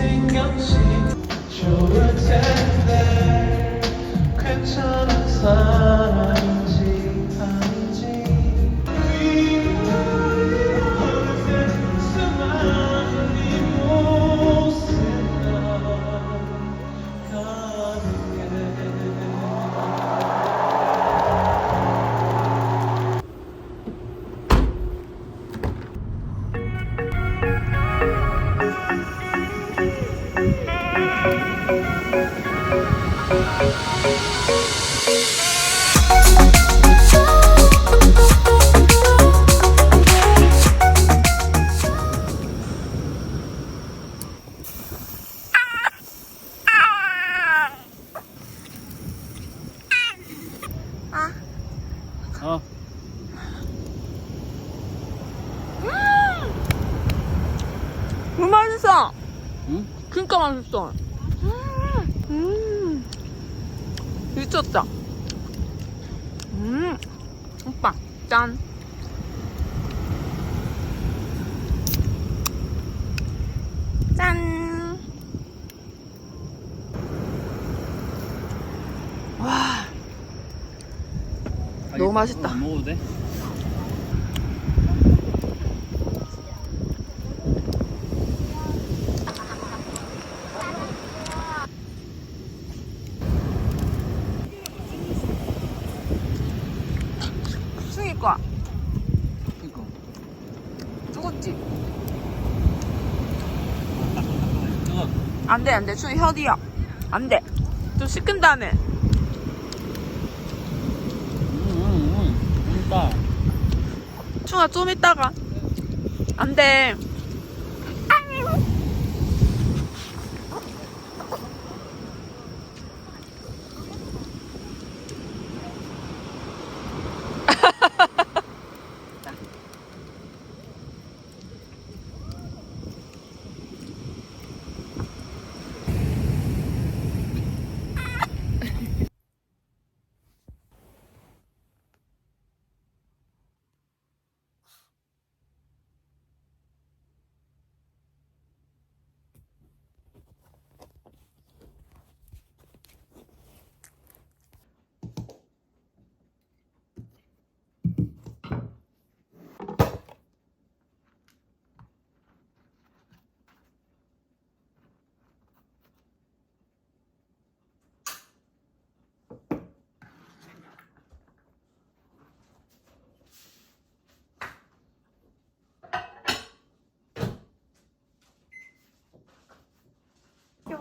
생각지 어물 맛있어. 응? 진짜 맛있어. 음, 음. 미쳤다. 음, 오빠, 짠. 짠. 와, 너무 맛있다. 안 먹어도 돼? 이거 죽었지? 안 돼, 안 돼. 승희 혀디야. 안 돼. 좀 식은 다음에. 응응응 그러니까 충아 좀 이따가. 안 돼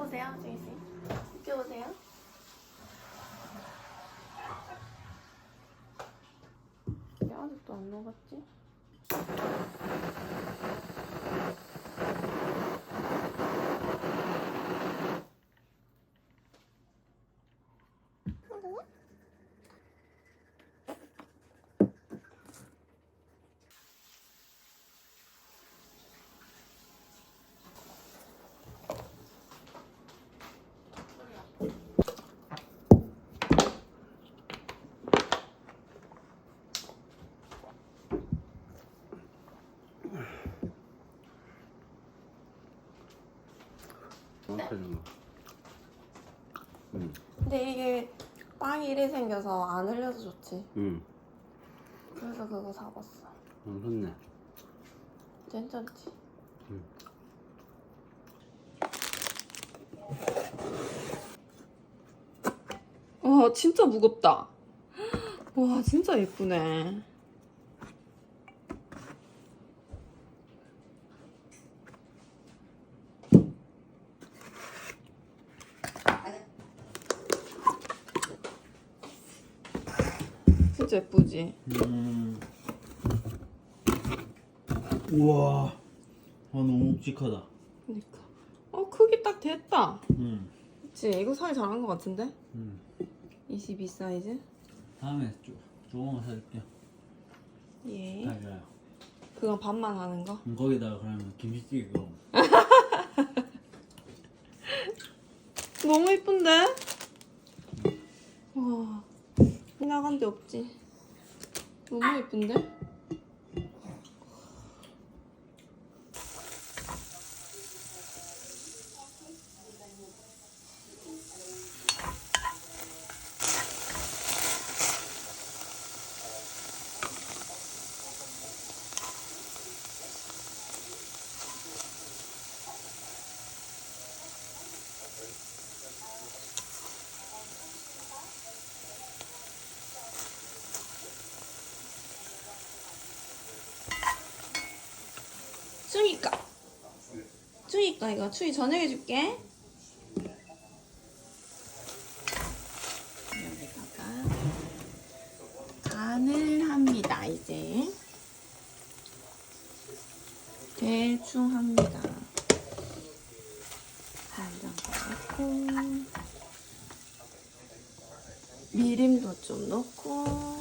껴보세요, 주희씨. 껴보세요. 왜 아직도 안 녹았지? 응. 근데 이게 빵이 이래 생겨서 안 흘려서 좋지. 응. 그래서 그거 사봤어. 응, 좋네. 괜찮지? 와 진짜 무겁다 와 진짜 예쁘네 진짜 예쁘지? 음. 우와. 아, 너무 묵직하다. 그니까 어 크기 딱 됐다 응. 그치 이거 사기 잘한 것 같은데? 응. 22 사이즈? 다음에 조, 좋은 거 사줄게요. 예 달려요. 그건 반만 하는 거? 음, 거기다가 그러면 김치찌개 그거. 너무 예쁜데? 와, 이 나간 데 없지. 너무 예쁜데? 추니까. 추니까 이거 추이 저녁 해줄게. 여기다가 간을 합니다. 이제 대충 합니다. 간장 넣고 미림도 좀 넣고.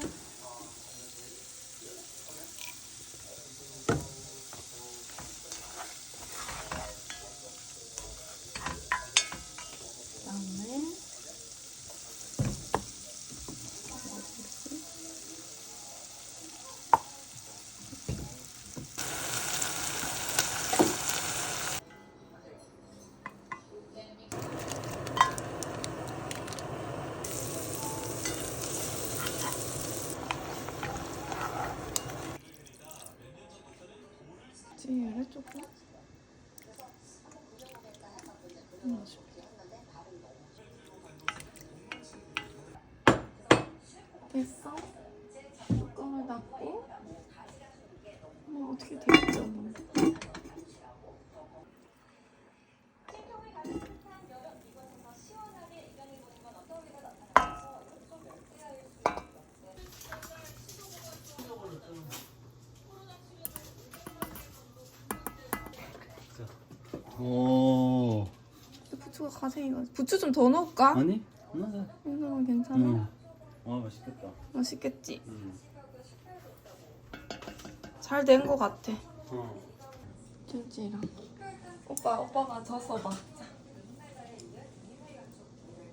그다음에 찌개를 조금 넣어줄게. 됐어? 뚜껑을 닫고 뭐 어떻게 뭐. 오. 부추가 가생이가 부추 좀 더 넣을까? 아니? 하나 이거 괜찮아? 응. 와 맛있겠다. 맛있겠지? 응. 잘 된 거 같아 어. 찜질이랑 오빠 오빠가 져서 봐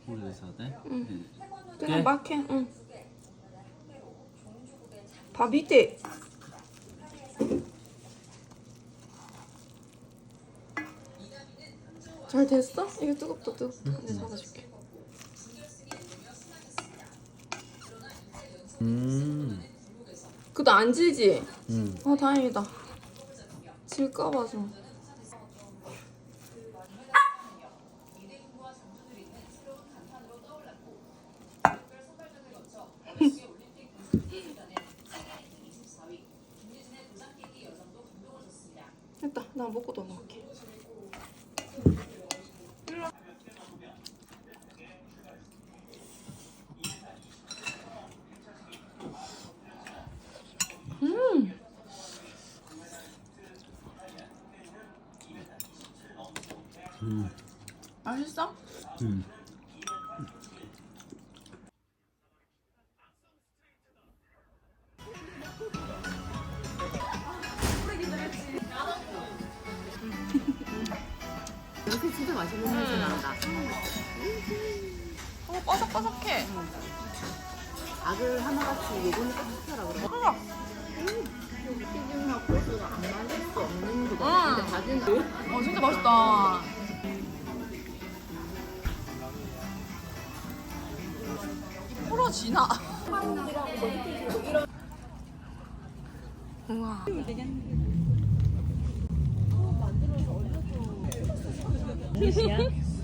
물을 사야 돼? 응. 네. 그냥 네? 막 해. 응. 밥 밑에. 잘 됐어? 이거 뜨겁다 뜨겁다. 내가 잡아줄게. 음. 그도 안 지지? 음. 아 다행이다. 질까봐 좀. 됐다. 나 먹고 더 넣을게. 음. 음. 맛있어? 음. 요새 진짜 맛있는 냄새 난다. 어 바삭바삭해. 닭을 하나같이 요번에 꼭 시켜라 그래. 우와. 튀김하고 고수가 안 맞을 수 없는 그거. 응. 근데 닭은 어 진짜 맛있다. 지나? 우와.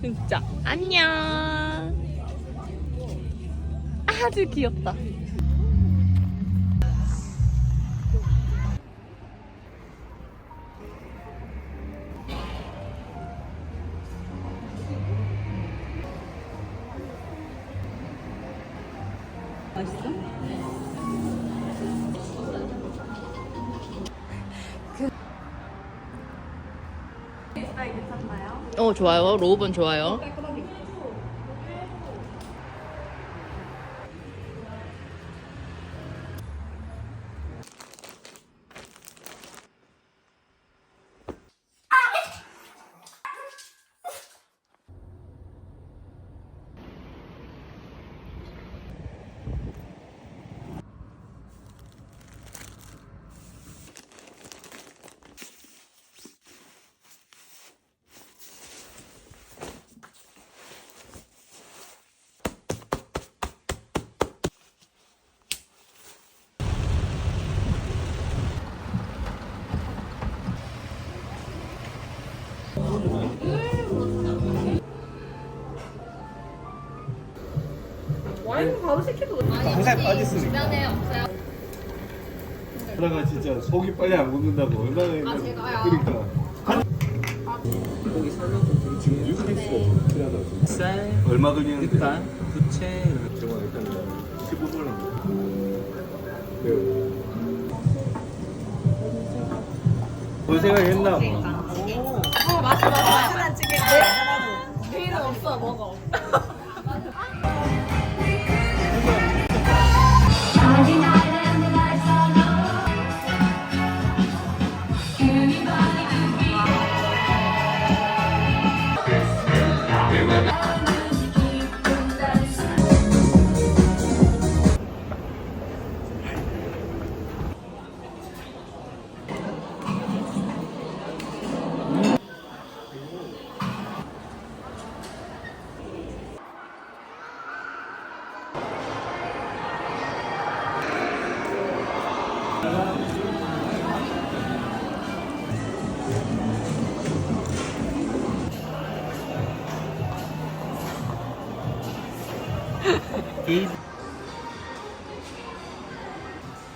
진짜. 안녕. 아주 귀엽다. 어 좋아요. 로우번 좋아요. 와인 바로 시켜도 항상 빠졌으니까. 테스라가 진짜 속이 빨리 안 굳는다고 얼마나 했나 그러니까 쌀, 얼마 걸리는데 일단 부채. 정말 일단 15분 본 생각 했나 봐. 이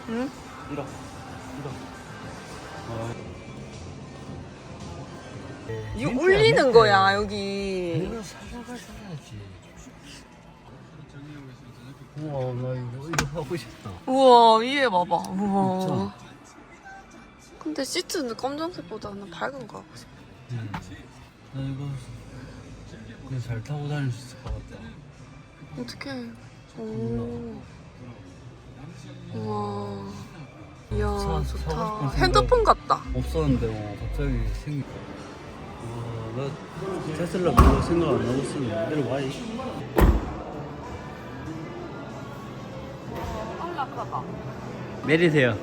응? 이러. 이러. 이거 울리는 거야 여기. 이거 사다가 사야지. 우와 나 이거 이거 하고 싶다. 우와 위에 봐봐. 우와. 진짜. 근데 시트는 검정색보다는 밝은 거 하고 싶어. 응. 나 이거 그냥 잘 타고 다닐 수 있을 것 같다. 어떡해. 오. 우와. 이야 사고 좋다. 생각- 핸드폰 같다. 없었는데 어, 갑자기 생기. 와, 나 테슬라 별로 생각 안 하고 있었는데 내려와이. 안락하다. 내리세요.